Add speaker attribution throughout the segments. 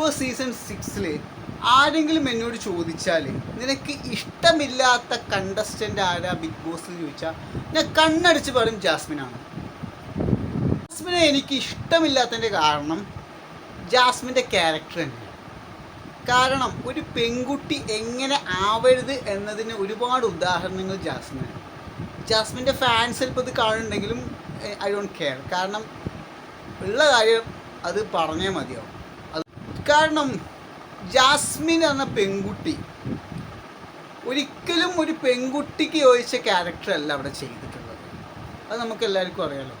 Speaker 1: Boss season സിക്സിൽ ആരെങ്കിലും എന്നോട് ചോദിച്ചാൽ നിനക്ക് ഇഷ്ടമില്ലാത്ത കണ്ടസ്റ്റന്റ് ആരാ ബിഗ് ബോസ് ചോദിച്ചാൽ ഞാൻ കണ്ണടിച്ച് പറയും ജാസ്മിനാണ്. ജാസ്മിനെ എനിക്ക് ഇഷ്ടമില്ലാത്തതിന്റെ കാരണം ജാസ്മിന്റെ ക്യാരക്ടർ തന്നെയാണ്. കാരണം ഒരു പെൺകുട്ടി എങ്ങനെ ആവരുത് എന്നതിന് ഒരുപാട് ഉദാഹരണങ്ങൾ ജാസ്മിനാണ്. ജാസ്മിന്റെ ഫാൻസ് ചിലപ്പോൾ ഇത് കാണുന്നുണ്ടെങ്കിലും ഐ ഡോണ്ട് കെയർ കാരണം ഉള്ള കാര്യം അത് പറഞ്ഞേ മതിയാവും. കാരണം ജാസ്മിൻ എന്ന പെൺകുട്ടി ഒരിക്കലും ഒരു പെൺകുട്ടിക്ക് യോജിച്ച ക്യാരക്ടറല്ല അവിടെ ചെയ്തിട്ടുള്ളത്. അത് നമുക്ക് എല്ലാവർക്കും അറിയാലോ.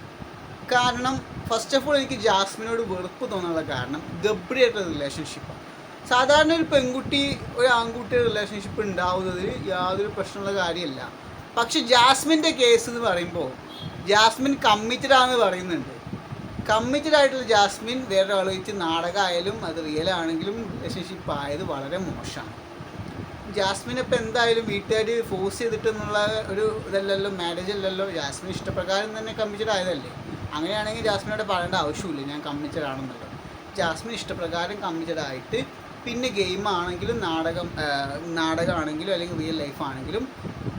Speaker 1: കാരണം ഫസ്റ്റ് ഓഫ് ഓൾ എനിക്ക് ജാസ്മിനോട് വെറുപ്പ് തോന്നാനുള്ള കാരണം ഗബ്രിയായിട്ടുള്ള റിലേഷൻഷിപ്പാണ് സാധാരണ ഒരു പെൺകുട്ടി ഒരു ആൺകുട്ടിയുടെ റിലേഷൻഷിപ്പ് ഉണ്ടാവുന്നതിൽ യാതൊരു പ്രശ്നമുള്ള കാര്യമല്ല. പക്ഷെ ജാസ്മിന്റെ കേസ് എന്ന് പറയുമ്പോൾ ജാസ്മിൻ കമ്മിറ്റഡ് ആണെന്ന് പറയുന്നുണ്ട്. കമ്മിറ്റഡ് ആയിട്ടുള്ള ജാസ്മിൻ വേറെ ആൾ വെച്ച് നാടകമായാലും അത് റിയൽ ആണെങ്കിലും റിലേഷൻഷിപ്പ് ആയത് വളരെ മോശമാണ്. ജാസ്മിൻ ഇപ്പം എന്തായാലും വീട്ടുകാർ ഫോഴ്സ് ചെയ്തിട്ടെന്നുള്ള ഒരു ഇതല്ലല്ലോ മാരേജ് അല്ലല്ലോ. ജാസ്മിൻ ഇഷ്ടപ്രകാരം തന്നെ കമ്മിറ്റഡ് ആയതല്ലേ. അങ്ങനെയാണെങ്കിൽ ജാസ്മിനോട് പറയേണ്ട ആവശ്യമില്ല ഞാൻ കമ്മിറ്റഡ് ആണെന്നല്ലോ ജാസ്മിൻ ഇഷ്ടപ്രകാരം കമ്മിറ്റഡ് ആയിട്ട് പിന്നെ ഗെയിം ആണെങ്കിലും നാടകം നാടകമാണെങ്കിലും അല്ലെങ്കിൽ റിയൽ ലൈഫ് ആണെങ്കിലും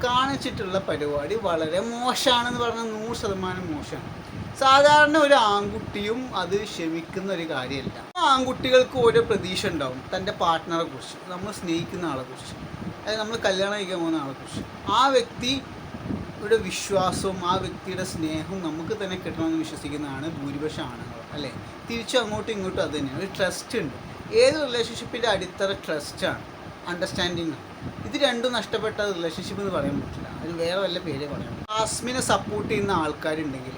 Speaker 1: കാണിച്ചിട്ടുള്ള പരിപാടി വളരെ മോശമാണെന്ന് പറഞ്ഞാൽ നൂറ് ശതമാനം മോശമാണ്. സാധാരണ ഒരു ആൺകുട്ടിയും അത് ക്ഷമിക്കുന്ന ഒരു കാര്യമല്ല. ആൺകുട്ടികൾക്ക് ഓരോ പ്രതീക്ഷ ഉണ്ടാവും. തന്റെ പാർട്ട്ണറെ കുറിച്ച് നമ്മൾ സ്നേഹിക്കുന്ന ആളെ കുറിച്ച് അതായത് നമ്മൾ കല്യാണം കഴിക്കാൻ പോകുന്ന ആളെ കുറിച്ച്. ആ വ്യക്തി ഒരു വിശ്വാസവും ആ വ്യക്തിയുടെ സ്നേഹവും നമുക്ക് തന്നെ കിട്ടണമെന്ന് വിശ്വസിക്കുന്നതാണ് ഭൂരിപക്ഷം ആണുങ്ങൾ അല്ലേ? തിരിച്ചും അങ്ങോട്ടും ഇങ്ങോട്ടും അത് തന്നെയാണ്. ഒരു ട്രസ്റ്റ് ഉണ്ട്. ഏത് റിലേഷൻഷിപ്പിന്റെ അടിത്തറ ട്രസ്റ്റാണ് അണ്ടർസ്റ്റാൻഡിങ് ഇത് രണ്ടും നഷ്ടപ്പെട്ട റിലേഷൻഷിപ്പ് എന്ന് പറയാൻ പറ്റില്ല. അത് വേറെ വല്ല പേരെ പറയാം ആസ്മിനെ സപ്പോർട്ട് ചെയ്യുന്ന ആൾക്കാരുണ്ടെങ്കിൽ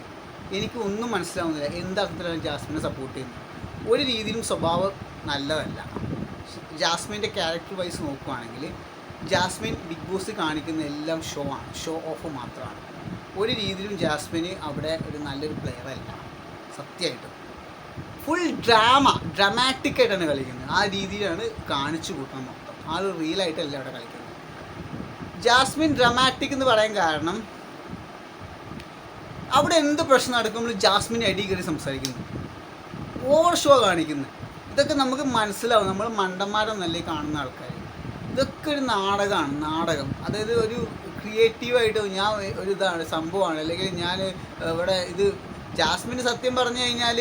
Speaker 1: എനിക്ക് ഒന്നും മനസ്സിലാവുന്നില്ല എന്തർത്ഥത്തിലാണ് ജാസ്മിനെ സപ്പോർട്ട് ചെയ്യുന്നത്. ഒരു രീതിയിലും സ്വഭാവം നല്ലതല്ല. ജാസ്മിന്റെ ക്യാരക്ടർ വൈസ് നോക്കുകയാണെങ്കിൽ ജാസ്മിൻ ബിഗ് ബോസ് കാണിക്കുന്ന എല്ലാം ഷോ ആണ്. ഷോ ഓഫ് മാത്രമാണ്. ഒരു രീതിയിലും ജാസ്മിന് അവിടെ ഒരു നല്ലൊരു പ്ലെയർ അല്ല. സത്യമായിട്ടും. ഫുൾ ഡ്രാമ ഡ്രാമാറ്റിക്കായിട്ടാണ് കളിക്കുന്നത്. ആ രീതിയിലാണ് കാണിച്ചു കൂട്ടുന്നത് മൊത്തം. ആ ഒരു റിയലായിട്ടല്ല അവിടെ കളിക്കുന്നത്. ജാസ്മിൻ ഡ്രാമാറ്റിക് എന്ന് പറയാൻ കാരണം അവിടെ എന്ത് പ്രശ്നം നടക്കുമ്പോഴും ജാസ്മിൻ അടി കയറി സംസാരിക്കുന്നു. ഓവർ ഷോ കാണിക്കുന്നു ഇതൊക്കെ നമുക്ക് മനസ്സിലാവും. നമ്മൾ മണ്ടന്മാരെന്നല്ലേ കാണുന്ന ആൾക്കാർ ഇതൊക്കെ ഒരു നാടകമാണ് നാടകം. അതായത് ഒരു ക്രിയേറ്റീവായിട്ട് ഞാൻ ഒരു ഇതാണ് സംഭവമാണ്. അല്ലെങ്കിൽ ഞാൻ ഇവിടെ ഇത് ജാസ്മിന് സത്യം പറഞ്ഞു കഴിഞ്ഞാൽ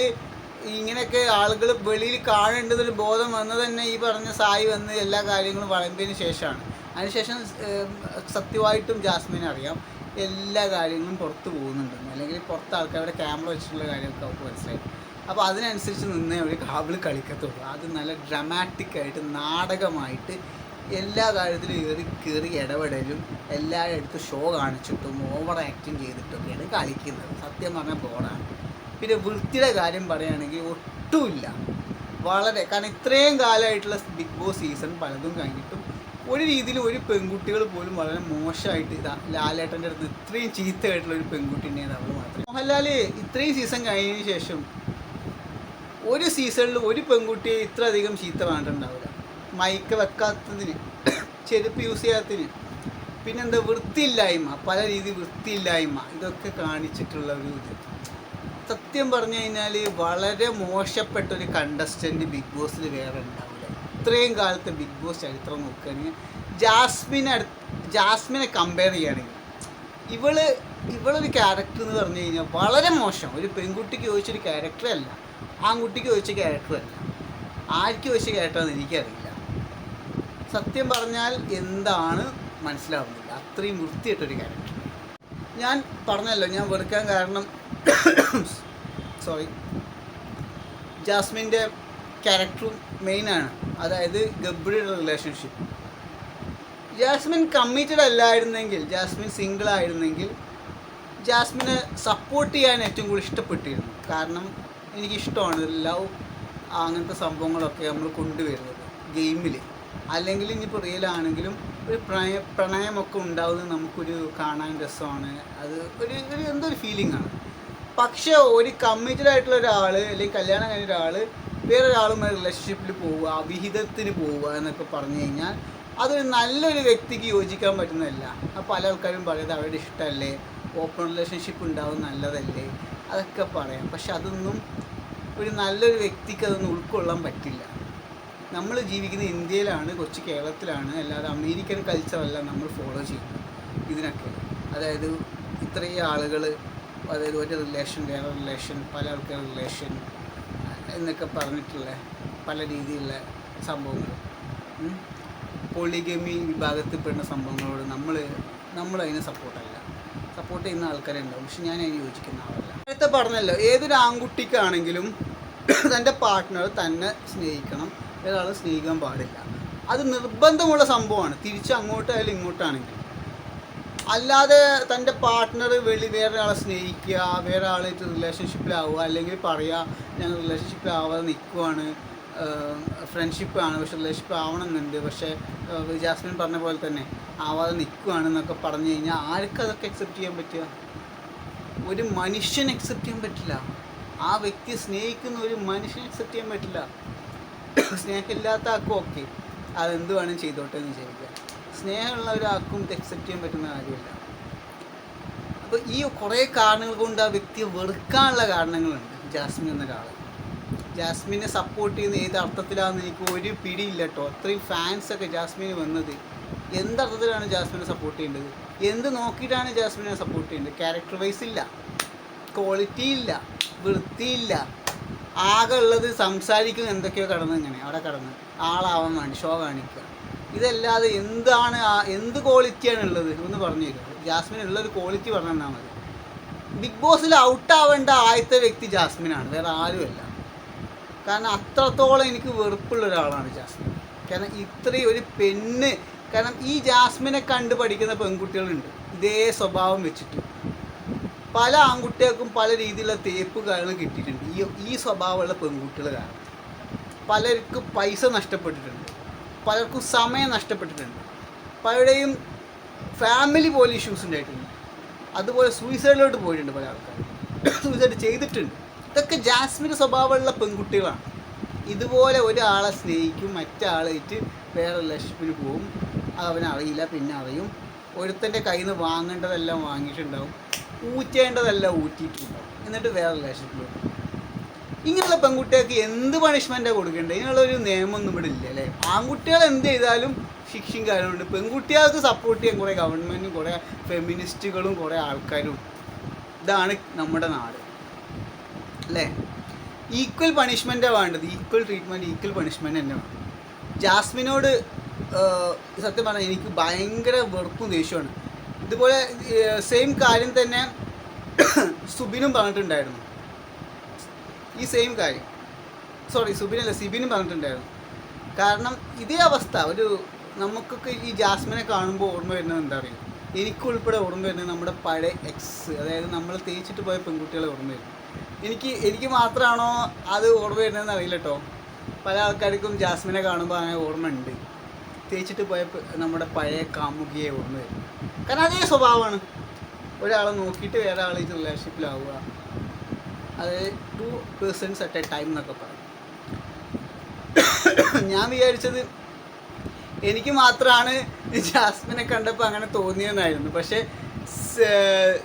Speaker 1: ഇങ്ങനെയൊക്കെ ആളുകൾ വെളിയിൽ കാണേണ്ടതൊരു ബോധം വന്നത് തന്നെ ഈ പറഞ്ഞ സായി വന്ന് എല്ലാ കാര്യങ്ങളും വളമ്പിയതിന് ശേഷമാണ്. അതിനുശേഷം സത്യമായിട്ടും ജാസ്മിനെ അറിയാം. എല്ലാ കാര്യങ്ങളും പുറത്ത് പോകുന്നുണ്ടെന്ന് അല്ലെങ്കിൽ പുറത്ത് ആൾക്കാരുടെ ക്യാമറ വെച്ചിട്ടുള്ള കാര്യമൊക്കെ അവർക്ക് മനസ്സിലായി. അപ്പോൾ അതിനനുസരിച്ച് നിന്നേ അവർ കാബിൾ കളിക്കത്തുള്ളൂ. അത് നല്ല ഡ്രമാറ്റിക്കായിട്ട് നാടകമായിട്ട് എല്ലാ കാര്യത്തിലും കയറി കയറി ഇടപെടലും എല്ലായിടത്തും ഷോ കാണിച്ചിട്ടും ഓവർ ആക്ടിങ് ചെയ്തിട്ടൊക്കെയാണ് കളിക്കുന്നത്. സത്യം പറഞ്ഞാൽ ബോർഡാണ് പിന്നെ വൃത്തിയുടെ കാര്യം പറയുകയാണെങ്കിൽ ഒട്ടുമില്ല. വളരെ കാരണം ഇത്രയും കാലമായിട്ടുള്ള ബിഗ് ബോസ് സീസൺ പലതും കഴിഞ്ഞിട്ടും ഒരു രീതിയിൽ ഒരു പെൺകുട്ടികൾ പോലും വളരെ മോശമായിട്ട് ഇതാ ലാലേട്ടന്റെ അടുത്ത് ഇത്രയും ചീത്തയായിട്ടുള്ള ഒരു പെൺകുട്ടീനെ അവൾ മാത്രം. മോഹൻലാൽ ഇത്രയും സീസൺ കഴിഞ്ഞതിന് ശേഷം ഒരു സീസണിൽ ഒരു പെൺകുട്ടിയെ ഇത്ര അധികം ചീത്ത വേണ്ടിണ്ടാവില്ല മൈക്ക് വെക്കാത്തതിന് ചെരുപ്പ് യൂസ് ചെയ്യാത്തതിന് പിന്നെന്താ വൃത്തിയില്ലായ്മ പല രീതി വൃത്തിയില്ലായ്മ ഇതൊക്കെ കാണിച്ചിട്ടുള്ള ഒരു ഇത്. സത്യം പറഞ്ഞു കഴിഞ്ഞാൽ വളരെ മോശപ്പെട്ട ഒരു കണ്ടസ്റ്റന്റ് ബിഗ് ബോസിൽ വേറെ ഉണ്ടാവില്ല ഇത്രയും കാലത്തെ ബിഗ് ബോസ് ചരിത്രം നോക്കുകയാണെങ്കിൽ ജാസ്മിനെ ജാസ്മിനെ കമ്പയർ ചെയ്യുകയാണെങ്കിൽ ഇവൾ ഇവളൊരു ക്യാരക്ടർ എന്ന് പറഞ്ഞു കഴിഞ്ഞാൽ വളരെ മോശം. ഒരു പെൺകുട്ടിക്ക് ചോദിച്ചൊരു ക്യാരക്ടർ അല്ല. ആൺകുട്ടിക്ക് ചോദിച്ച ക്യാരക്ടർ അല്ല. ആർക്ക് ചോദിച്ച ക്യാരക്ടറാണെന്ന് എനിക്കറിയില്ല. സത്യം പറഞ്ഞാൽ എന്താണ് മനസ്സിലാവുന്നില്ല. അത്രയും വൃത്തിയിട്ടൊരു ക്യാരക്ടർ ഞാൻ പറഞ്ഞല്ലോ ഞാൻ വെറുക്കാൻ കാരണം സോറി ജാസ്മിന്റെ ക്യാരക്ടറും മെയിനാണ്. അതായത് ഗബ്രിയുടെ റിലേഷൻഷിപ്പ് ജാസ്മിൻ കമ്മിറ്റഡ് അല്ലായിരുന്നെങ്കിൽ ജാസ്മിൻ സിംഗിൾ ആയിരുന്നെങ്കിൽ ജാസ്മിനെ സപ്പോർട്ട് ചെയ്യാൻ ഏറ്റവും കൂടുതൽ ഇഷ്ടപ്പെട്ടിരുന്നു. കാരണം എനിക്കിഷ്ടമാണ് ലവ് അങ്ങനത്തെ സംഭവങ്ങളൊക്കെ നമ്മൾ കൊണ്ടുവരുന്നത് ഗെയിമിൽ അല്ലെങ്കിൽ ഇനിയിപ്പോൾ റിയൽ ആണെങ്കിലും ഒരു പ്രണയ പ്രണയമൊക്കെ ഉണ്ടാവുന്നത് നമുക്കൊരു കാണാൻ രസമാണ്. അത് ഒരു ഒരു എന്തൊരു ഫീലിംഗ് ആണ്. പക്ഷേ ഒരു കമ്മിറ്റഡ് ആയിട്ടുള്ള ഒരാൾ അല്ലെങ്കിൽ കല്യാണം കഴിഞ്ഞ ഒരാൾ വേറൊരാളുമായി റിലേഷൻഷിപ്പിൽ പോവുക അവിഹിതത്തിന് പോവുക എന്നൊക്കെ പറഞ്ഞു കഴിഞ്ഞാൽ അതൊരു നല്ലൊരു വ്യക്തിക്ക് യോജിക്കാൻ പറ്റുന്നതല്ല. അപ്പോൾ പല ആൾക്കാരും പറയുന്നത് അവരുടെ ഇഷ്ടമല്ലേ? ഓപ്പൺ റിലേഷൻഷിപ്പ് ഉണ്ടാവും നല്ലതല്ലേ? അതൊക്കെ പറയാം. പക്ഷെ അതൊന്നും ഒരു നല്ലൊരു വ്യക്തിക്ക് അതൊന്നും ഉൾക്കൊള്ളാൻ പറ്റില്ല. നമ്മൾ ജീവിക്കുന്ന ഇന്ത്യയിലാണ് കൊച്ചു കേരളത്തിലാണ് അല്ലാതെ അമേരിക്കൻ കൾച്ചറല്ല നമ്മൾ ഫോളോ ചെയ്യുന്നത് ഇതിനൊക്കെ. അതായത് ഇത്രയും ആളുകൾ അതായത് ഒരു റിലേഷൻ വേറെ റിലേഷൻ പല ആൾക്കാർ റിലേഷൻ എന്നൊക്കെ പറഞ്ഞിട്ടുള്ള പല രീതിയിലുള്ള സംഭവങ്ങൾ. പോളിഗമി വിഭാഗത്തിൽപ്പെടുന്ന സംഭവങ്ങളോട് നമ്മൾ നമ്മൾ അതിന് സപ്പോർട്ടല്ല സപ്പോർട്ട് ചെയ്യുന്ന ആൾക്കാരെ ഉണ്ടാവും പക്ഷെ ഞാൻ അതിന് യോജിക്കുന്ന ആളല്ല. നേരത്തെ പറഞ്ഞല്ലോ ഏതൊരു ആൺകുട്ടിക്കാണെങ്കിലും തന്റെ പാർട്ട്ണർ തന്നെ സ്നേഹിക്കണം. ഒരാൾ സ്നേഹിക്കാൻ പാടില്ല. അത് നിർബന്ധമുള്ള സംഭവമാണ്. തിരിച്ച് അങ്ങോട്ടായാലും ഇങ്ങോട്ടാണെങ്കിലും. അല്ലാതെ തന്റെ പാർട്ട്ണർ വെളി വേറെ ആളെ സ്നേഹിക്കുക വേറെ ആളായിട്ട് റിലേഷൻഷിപ്പിലാവുക അല്ലെങ്കിൽ പറയുക ഞങ്ങൾ റിലേഷൻഷിപ്പിലാവാതെ നിൽക്കുവാണ് ഫ്രണ്ട്ഷിപ്പാണ് പക്ഷെ റിലേഷൻഷിപ്പ് ആവണമെന്നുണ്ട്. പക്ഷേ ജാസ്മിൻ പറഞ്ഞ പോലെ തന്നെ ആവാതെ നിൽക്കുവാണെന്നൊക്കെ പറഞ്ഞു കഴിഞ്ഞാൽ ആർക്ക് അതൊക്കെ അക്സെപ്റ്റ് ചെയ്യാൻ പറ്റുക? ഒരു മനുഷ്യൻ അക്സെപ്റ്റ് ചെയ്യാൻ പറ്റില്ല. ആ വ്യക്തിയെ സ്നേഹിക്കുന്ന ഒരു മനുഷ്യൻ അക്സെപ്റ്റ് ചെയ്യാൻ പറ്റില്ല. സ്നേഹമില്ലാത്ത ആക്കും ഓക്കെ അതെന്ത് വേണം ചെയ്തോട്ടെ എന്ന് വിചാരിക്കുക. സ്നേഹമുള്ള ഒരാൾക്കും ഇത് അക്സെപ്റ്റ് ചെയ്യാൻ പറ്റുന്ന കാര്യമില്ല. അപ്പോൾ ഈ കുറേ കാരണങ്ങൾ കൊണ്ട് ആ വ്യക്തിയെ വെറുക്കാനുള്ള കാരണങ്ങളുണ്ട് ജാസ്മിൻ എന്ന എന്നൊരാൾ ജാസ്മിനെ സപ്പോർട്ട് ചെയ്യുന്ന ഏത് അർത്ഥത്തിലാണെന്ന് എനിക്ക് ഒരു പിടിയില്ല കേട്ടോ അത്രയും ഫാൻസൊക്കെ ജാസ്മിന് വന്നത്. എന്തർത്ഥത്തിലാണ് ജാസ്മിനെ സപ്പോർട്ട് ചെയ്യേണ്ടത്? എന്ത് നോക്കിയിട്ടാണ് ജാസ്മിനെ സപ്പോർട്ട് ചെയ്യേണ്ടത്? ക്യാരക്ടർ വൈസ് ഇല്ല. ക്വാളിറ്റി ഇല്ല. വൃത്തിയില്ല ആകെ ഉള്ളത് സംസാരിക്കുന്ന എന്തൊക്കെയോ കടന്ന് ഇങ്ങനെ. അവിടെ കടന്ന് ആളാവാൻ വേണ്ടി ഷോ കാണിക്കുക. ഇതല്ലാതെ എന്താണ് എന്ത് ക്വാളിറ്റിയാണ് ഉള്ളത്? എന്ന് പറഞ്ഞു തരും ജാസ്മിൻ ഉള്ളൊരു ക്വാളിറ്റി പറഞ്ഞു തന്നാൽ മതി. ബിഗ് ബോസിൽ ഔട്ട് ആവേണ്ട ആദ്യത്തെ വ്യക്തി ജാസ്മിനാണ്. വേറെ ആരുമല്ല. കാരണം അത്രത്തോളം എനിക്ക് വെറുപ്പുള്ള ഒരാളാണ് ജാസ്മിൻ. കാരണം ഇത്രയും ഒരു പെണ്ണ് കാരണം ഈ ജാസ്മിനെ കണ്ട് പഠിക്കുന്ന പെൺകുട്ടികളുണ്ട്. ഇതേ സ്വഭാവം വെച്ചിട്ട്. പല ആൺകുട്ടികൾക്കും പല രീതിയിലുള്ള തേപ്പ് കാര്യങ്ങൾ കിട്ടിയിട്ടുണ്ട്. ഈ ഈ സ്വഭാവമുള്ള പെൺകുട്ടികൾ കാരണം. പലർക്കും പൈസ നഷ്ടപ്പെട്ടിട്ടുണ്ട്. പലർക്കും സമയം നഷ്ടപ്പെട്ടിട്ടുണ്ട്. പലരുടെയും ഫാമിലി പോലെ ഇഷ്യൂസ് ഉണ്ടായിട്ടുണ്ട്. അതുപോലെ സൂയിസൈഡിലോട്ട് പോയിട്ടുണ്ട് പല ആൾക്കാർ സൂയിസൈഡ് ചെയ്തിട്ടുണ്ട്. ഇതൊക്കെ ജാസ്മിന്റെ സ്വഭാവമുള്ള പെൺകുട്ടികളാണ്. ഇതുപോലെ ഒരാളെ സ്നേഹിക്കും മറ്റാളായിട്ട് വേറെ ലക്ഷ്മിന് പോവും. അവനറിയില്ല പിന്നെ അറിയും. ഒരുത്തന്റെ കയ്യിൽ നിന്ന് വാങ്ങേണ്ടതെല്ലാം വാങ്ങിയിട്ടുണ്ടാവും. ഊറ്റേണ്ടതെല്ലാം ഊറ്റിയിട്ടുണ്ടാവും. എന്നിട്ട് വേറെ റിലേഷൻഷിപ്പിൽ പോകും ഇങ്ങനെയുള്ള പെൺകുട്ടികൾക്ക് എന്ത് പണിഷ്മെന്റാണ് കൊടുക്കേണ്ടത്? ഇതിനുള്ള ഒരു നിയമമൊന്നും ഇവിടെ ഇല്ല അല്ലേ? ആൺകുട്ടികൾ എന്ത് ചെയ്താലും ശിക്ഷയും കാര്യമുണ്ട് പെൺകുട്ടികൾക്ക് സപ്പോർട്ട് ചെയ്യാൻ കുറേ ഗവൺമെന്റും കുറേ ഫെമിനിസ്റ്റുകളും കുറേ ആൾക്കാരും. ഇതാണ് നമ്മുടെ നാട്. അല്ലേ? ഈക്വൽ പണിഷ്മെന്റാണ് വേണ്ടത്. ഈക്വൽ ട്രീറ്റ്മെന്റ് ഈക്വൽ പണിഷ്മെന്റ് തന്നെ വേണം. ജാസ്മിനോട് സത്യം പറഞ്ഞാൽ എനിക്ക് ഭയങ്കര വെറുപ്പും ദേഷ്യമാണ് ഇതുപോലെ സെയിം കാര്യം തന്നെ സുബിനും പറഞ്ഞിട്ടുണ്ടായിരുന്നു. ഈ സെയിം കാര്യം സോറി സുബിനല്ല സിബിനും പറഞ്ഞിട്ടുണ്ടായിരുന്നു. കാരണം ഇതേ അവസ്ഥ ഒരു നമുക്കൊക്കെ ഈ ജാസ്മിനെ കാണുമ്പോൾ ഓർമ്മ വരുന്നത് എന്താ പറയുക എനിക്കുൾപ്പെടെ ഓർമ്മ വരുന്നത് നമ്മുടെ പഴയ എക്സ് അതായത് നമ്മൾ തേച്ചിട്ട് പോയ പെൺകുട്ടികളെ ഓർമ്മ വരും. എനിക്ക് എനിക്ക് മാത്രമാണോ അത് ഓർമ്മ വരുന്നതെന്ന് അറിയില്ല കേട്ടോ പല ആൾക്കാർക്കും ജാസ്മിനെ കാണുമ്പോൾ അങ്ങനെ ഓർമ്മ ഉണ്ട്. തേച്ചിട്ട് പോയ നമ്മുടെ പഴയ കാമുകിയെ ഓർമ്മ വരും. കാരണം അതേ സ്വഭാവമാണ്. ഒരാളെ നോക്കിയിട്ട് വേറെ ആളായിട്ട് റിലേഷൻഷിപ്പിലാവുക അത് two persons at a time എന്നൊക്കെ പറയും. ഞാൻ വിചാരിച്ചത് എനിക്ക് മാത്രമാണ് ജാസ്മിനെ കണ്ടപ്പോൾ അങ്ങനെ തോന്നിയെന്നായിരുന്നു. പക്ഷേ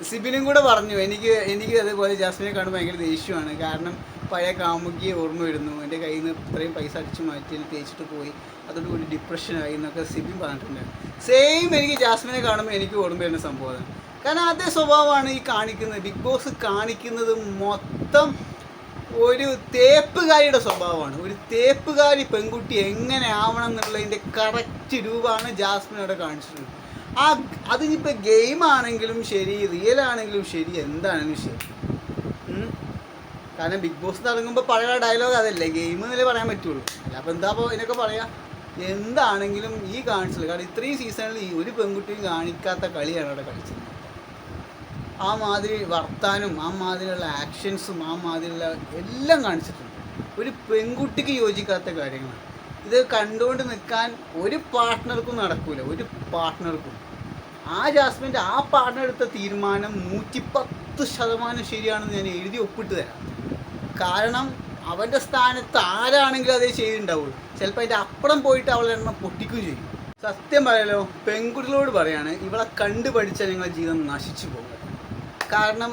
Speaker 1: സിബിനും കൂടെ പറഞ്ഞു എനിക്ക് എനിക്ക് അതേപോലെ ജാസ്മിനെ കാണുമ്പോൾ ഭയങ്കര ദേഷ്യമാണ്. കാരണം പഴയ കാമുകിയെ ഓർമ്മ വരുന്നു. എന്റെ കയ്യിൽ നിന്ന് ഇത്രയും പൈസ അടിച്ചു മാറ്റി തേച്ചിട്ട് പോയി. അതോടുകൂടി ഡിപ്രഷനായി എന്നൊക്കെ സിബിൻ പറഞ്ഞിട്ടുണ്ട്. സെയിം എനിക്ക് ജാസ്മിനെ കാണുമ്പോൾ എനിക്ക് ഓർമ്മ വരുന്ന സംഭവമാണ്. കാരണം അതേ സ്വഭാവമാണ് ഈ കാണിക്കുന്നത്. ബിഗ് ബോസ് കാണിക്കുന്നത് മൊത്തം ഒരു തേപ്പുകാരിയുടെ സ്വഭാവമാണ്. ഒരു തേപ്പുകാരി പെൺകുട്ടി എങ്ങനെ ആവണം എന്നുള്ളതിന്റെ കറക്റ്റ് രൂപമാണ് ജാസ്മിൻ അവിടെ കാണിച്ചിട്ടുള്ളത്. ആ അതിനിപ്പോൾ ഗെയിം ആണെങ്കിലും ശരി റിയൽ ആണെങ്കിലും ശരി എന്താണെങ്കിലും ശരി. കാരണം ബിഗ് ബോസ് തുടങ്ങുമ്പോൾ പഴയ ഡയലോഗ് അതല്ലേ ഗെയിം എന്നല്ലേ പറയാൻ പറ്റുള്ളൂ. അല്ല അപ്പോൾ എന്താ അപ്പോൾ ഇതിനൊക്കെ പറയാം? എന്താണെങ്കിലും ഈ കാണിച്ചത് കാരണം ഇത്രയും സീസണിൽ ഈ ഒരു പെൺകുട്ടിയും കാണിക്കാത്ത കളിയാണ് അവിടെ കളിച്ചത്. ആ മാതിരി വർത്താനും ആ മാതിരിയുള്ള ആക്ഷൻസും ആ മാതിരിയുള്ള എല്ലാം കാണിച്ചിട്ടുണ്ട്. ഒരു പെൺകുട്ടിക്ക് യോജിക്കാത്ത കാര്യങ്ങളാണ്. ഇത് കണ്ടുകൊണ്ട് നിൽക്കാൻ ഒരു പാർട്ട്ണർക്കും നടക്കൂല ഒരു പാർട്ട്ണർക്കും ആ ജാസ്മിന്റെ ആ പാർട്ട്ണർ എടുത്ത തീരുമാനം നൂറ്റിപ്പത്ത് ശതമാനം ശരിയാണെന്ന് ഞാൻ എഴുതി ഒപ്പിട്ട് തരാം. കാരണം അവന്റെ സ്ഥാനത്ത് ആരാണെങ്കിലും അതേ ചെയ്തിട്ടുണ്ടാവുള്ളൂ. ചിലപ്പോൾ അതിന്റെ അപ്പുറം പോയിട്ട് അവളെ എണ്ണം പൊട്ടിക്കുകയും ചെയ്യും. സത്യം പറയാലോ പെൺകുട്ടികളോട് പറയാണ് ഇവളെ കണ്ടു പഠിച്ചാൽ നിങ്ങളുടെ ജീവിതം നശിച്ചു പോകും. കാരണം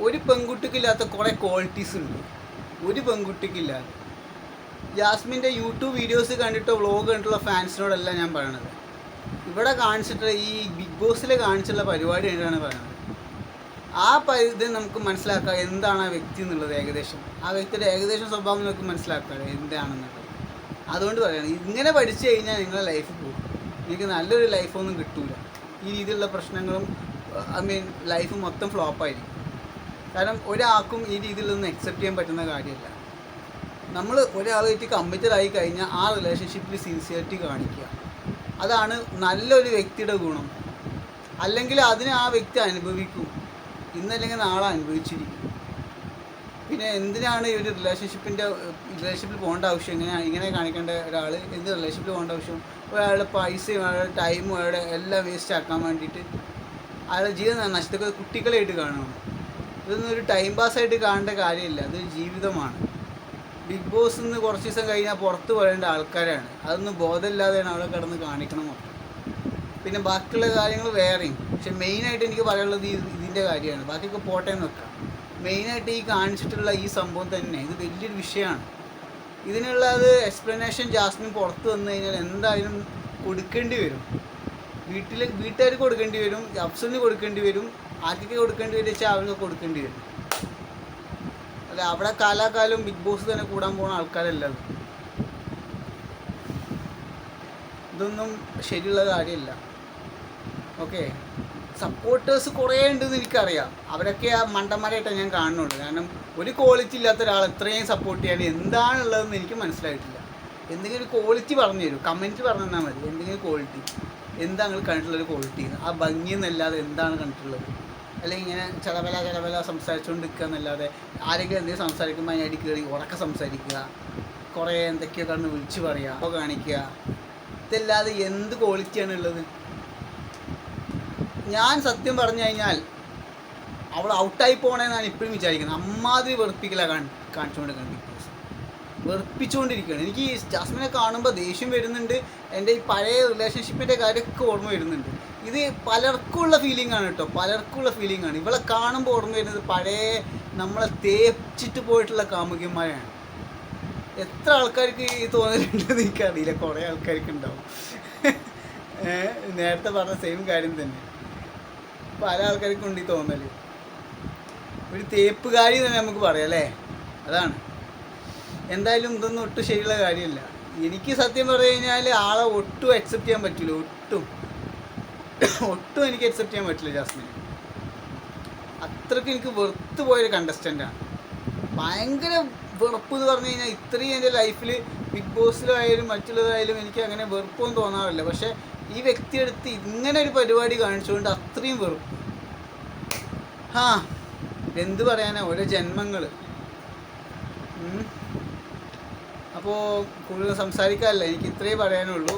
Speaker 1: ഒരു പെൺകുട്ടിക്കില്ലാത്ത കുറേ ക്വാളിറ്റീസ് ഉണ്ട്. ഒരു പെൺകുട്ടിക്കില്ല. ജാസ്മിന്റെ യൂട്യൂബ് വീഡിയോസ് കണ്ടിട്ടോ വ്ളോഗ് കണ്ടിട്ടുള്ള ഫാൻസിനോടല്ല ഞാൻ പറയണത്. ഇവിടെ കാണിച്ചിട്ടുള്ള ഈ ബിഗ് ബോസിൽ കാണിച്ചുള്ള പരിപാടി ആയിട്ടാണ് പറയുന്നത്. ആ പരിധി നമുക്ക് മനസ്സിലാക്കാം എന്താണ് ആ വ്യക്തി എന്നുള്ളത് ഏകദേശം. ആ വ്യക്തിയുടെ ഏകദേശം സ്വഭാവം നമുക്ക് മനസ്സിലാക്കാം എന്താണെന്നുള്ളത്. അതുകൊണ്ട് പറയണം ഇങ്ങനെ പഠിച്ചു കഴിഞ്ഞാൽ നിങ്ങളുടെ ലൈഫ് പോകും. എനിക്ക് നല്ലൊരു ലൈഫൊന്നും കിട്ടൂല. ഈ രീതിയിലുള്ള പ്രശ്നങ്ങളും ഐ മീൻ ലൈഫ് മൊത്തം ഫ്ലോപ്പായിരിക്കും കാരണം ഒരാൾക്കും ഈ രീതിയിൽ നിന്ന് അക്സെപ്റ്റ് ചെയ്യാൻ പറ്റുന്ന കാര്യമില്ല. നമ്മൾ ഒരാളായിട്ട് കമ്മിറ്റഡ് ആയി കഴിഞ്ഞാൽ ആ റിലേഷൻഷിപ്പിൽ സിൻസിയറിറ്റി കാണിക്കുക. അതാണ് നല്ലൊരു വ്യക്തിയുടെ ഗുണം. അല്ലെങ്കിൽ അതിനെ ആ വ്യക്തി അനുഭവിക്കും. ഇന്നല്ലെങ്കിൽ നാളെ അനുഭവിച്ചിരിക്കും. പിന്നെ എന്തിനാണ് ഈ ഒരു റിലേഷൻഷിപ്പിന്റെ റിലേഷൻഷിപ്പിൽ പോകേണ്ട ആവശ്യം? ഇങ്ങനെ ഇങ്ങനെ കാണിക്കേണ്ട ഒരാൾ എന്ത് റിലേഷൻഷിപ്പിൽ പോകേണ്ട ആവശ്യം? ഒരാളുടെ പൈസയും അയാളുടെ ടൈമും അയാളുടെ എല്ലാം വേസ്റ്റ് ആക്കാൻ വേണ്ടിയിട്ട് അയാളുടെ ജീവിതം നശിച്ചൊക്കെ കുട്ടികളായിട്ട് കാണുകയാണ് ഇതൊന്നും ഒരു ടൈം പാസ്സായിട്ട് കാണേണ്ട കാര്യമില്ല. അതൊരു ജീവിതമാണ്. ബിഗ് ബോസ് നിന്ന് കുറച്ച് ദിവസം കഴിഞ്ഞാൽ പുറത്ത് വരേണ്ട ആൾക്കാരാണ്. അതൊന്നും ബോധമില്ലാതെയാണ് അവിടെ കിടന്ന് കാണിക്കണം പിന്നെ ബാക്കിയുള്ള കാര്യങ്ങൾ വേറെയും. പക്ഷെ മെയിനായിട്ട് എനിക്ക് പറയാനുള്ളത് ഇതിന്റെ കാര്യമാണ്. ബാക്കിയൊക്കെ പോട്ടെ എന്ന് വെക്കാം. മെയിനായിട്ട് ഈ കാണിച്ചിട്ടുള്ള ഈ സംഭവം തന്നെ ഇത് വലിയൊരു വിഷയമാണ്. ഇതിനുള്ള അത് എക്സ്പ്ലനേഷൻ ജാസ്മിൻ പുറത്ത് വന്നു കഴിഞ്ഞാൽ എന്തായാലും കൊടുക്കേണ്ടി വരും. വീട്ടിൽ വീട്ടുകാർക്ക് കൊടുക്കേണ്ടി വരും അഫ്സലിന് കൊടുക്കേണ്ടി വരും ആർക്കൊക്കെ കൊടുക്കേണ്ടി വരും വെച്ചാൽ അവർക്ക് കൊടുക്കേണ്ടി വരും. അല്ല അവിടെ കാലാകാലം ബിഗ് ബോസ് തന്നെ കൂടാൻ പോകുന്ന ആൾക്കാരല്ല ഇതൊന്നും ശരിയുള്ള കാര്യമില്ല. ഓക്കെ. സപ്പോർട്ടേഴ്സ് കുറേ ഉണ്ടെന്ന് എനിക്കറിയാം. അവരൊക്കെ ആ മണ്ടന്മാരായിട്ടാണ് ഞാൻ കാണുന്നുള്ളൂ കാരണം ഒരു ക്വാളിറ്റി ഇല്ലാത്ത ഒരാൾ എത്രയും സപ്പോർട്ട് ചെയ്യാൻ എന്താണുള്ളതെന്ന് എനിക്ക് മനസ്സിലായിട്ടില്ല. എന്തെങ്കിലും ഒരു ക്വാളിറ്റി പറഞ്ഞു തരും കമന്റ് പറഞ്ഞു തന്നാൽ മതി. എന്തെങ്കിലും ക്വാളിറ്റി എന്താ നിങ്ങൾ കണ്ടിട്ടുള്ളൊരു ക്വാളിറ്റി ആ ഭംഗി എന്നല്ലാതെ എന്താണ് കണ്ടിട്ടുള്ളത്? അല്ലെങ്കിൽ ഇങ്ങനെ ചടപല ചടപല സംസാരിച്ചുകൊണ്ട് നിൽക്കുക എന്നല്ലാതെ ആരെങ്കിലും എന്തെങ്കിലും സംസാരിക്കുമ്പോൾ അതിനടി കയറി ഉറക്കെ സംസാരിക്കുക കുറേ എന്തൊക്കെയോ കണ്ട് വിളിച്ചു പറയുക അപ്പോൾ കാണിക്കുക. ഇതല്ലാതെ എന്ത് ക്വാളിറ്റിയാണ് ഉള്ളത്? ഞാൻ സത്യം പറഞ്ഞു കഴിഞ്ഞാൽ അവൾ ഔട്ടായി പോകണമെന്നാണ് ഇപ്പോഴും വിചാരിക്കുന്നത്. അമ്മാതിരി വെറുപ്പിക്കലാണ് കാണിച്ചുകൊണ്ട് കണ്ടിട്ട് വെറുപ്പിച്ചുകൊണ്ടിരിക്കുകയാണ്. എനിക്ക് ഈ ജാസ്മിനെ കാണുമ്പോൾ ദേഷ്യം വരുന്നുണ്ട്. എന്റെ ഈ പഴയ റിലേഷൻഷിപ്പിന്റെ കാര്യമൊക്കെ ഓർമ്മ വരുന്നുണ്ട്. ഇത് പലർക്കുള്ള ഫീലിംഗ് ആണ് കേട്ടോ. പലർക്കുള്ള ഫീലിംഗ് ആണ്. ഇവളെ കാണുമ്പോൾ ഓർമ്മ വരുന്നത് പഴയ നമ്മളെ തേച്ചിട്ട് പോയിട്ടുള്ള കാമുകന്മാരാണ് എത്ര ആൾക്കാർക്ക് ഈ തോന്നലുണ്ടെന്ന് എനിക്കറിയില്ല. കുറേ ആൾക്കാർക്ക് ഉണ്ടാവും. നേരത്തെ പറഞ്ഞ സെയിം കാര്യം തന്നെ. പല ആൾക്കാർക്കും ഉണ്ട് ഈ തോന്നൽ. ഒരു തേപ്പുകാരി തന്നെ നമുക്ക് പറയാം അല്ലേ? അതാണ്. എന്തായാലും ഇതൊന്നും ഒട്ടും ശരിയുള്ള കാര്യമില്ല. എനിക്ക് സത്യം പറഞ്ഞു കഴിഞ്ഞാൽ ആളെ ഒട്ടും അക്സെപ്റ്റ് ചെയ്യാൻ പറ്റില്ല ഒട്ടും. ഒട്ടും എനിക്ക് അക്സെപ്റ്റ് ചെയ്യാൻ പറ്റില്ല ജാസ്മിൻ അത്രയ്ക്ക് എനിക്ക് വെറുത്ത് പോയൊരു കണ്ടസ്റ്റന്റാണ് ഭയങ്കര വെറുപ്പ് എന്ന് പറഞ്ഞു കഴിഞ്ഞാൽ ഇത്രയും എന്റെ ലൈഫിൽ ബിഗ് ബോസിലായാലും മറ്റുള്ളതായാലും എനിക്ക് അങ്ങനെ വെറുപ്പൊന്നും തോന്നാറില്ല. പക്ഷേ ഈ വ്യക്തിയെടുത്ത് ഇങ്ങനെ ഒരു പരിപാടി കാണിച്ചുകൊണ്ട് അത്രയും വെറുപ്പ്. ആ എന്ത് പറയാനാ? ഓരോ ജന്മങ്ങൾ അപ്പോൾ കൂടുതൽ സംസാരിക്കാനല്ല എനിക്ക് ഇത്രയേ പറയാനുള്ളൂ.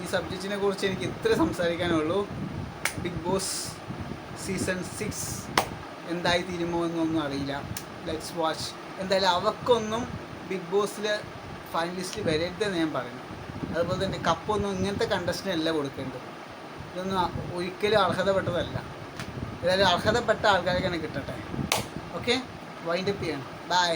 Speaker 1: ഈ സബ്ജക്റ്റിനെ കുറിച്ച് എനിക്ക് ഇത്രേ സംസാരിക്കാനുള്ളൂ. ബിഗ് ബോസ് സീസൺ സിക്സ് എന്തായി തീരുമോ എന്നൊന്നും അറിയില്ല. ലെറ്റ്സ് വാച്ച് എന്തായാലും അവക്കൊന്നും ബിഗ് ബോസിൽ ഫൈനലിസ്റ്റ് വരരുതെന്ന് ഞാൻ പറയുന്നു. അതുപോലെ തന്നെ കപ്പൊന്നും ഇങ്ങനത്തെ കണ്ടസ്റ്റിന് അല്ല കൊടുക്കേണ്ടത്. ഇതൊന്നും ഒരിക്കലും അർഹതപ്പെട്ടതല്ല. ഏതായാലും അർഹതപ്പെട്ട ആൾക്കാർക്ക് ആൾക്കാർക്കാണ് കിട്ടട്ടെ ഓക്കെ വൈൻഡപ്പ് ചെയ്യണം. ബൈ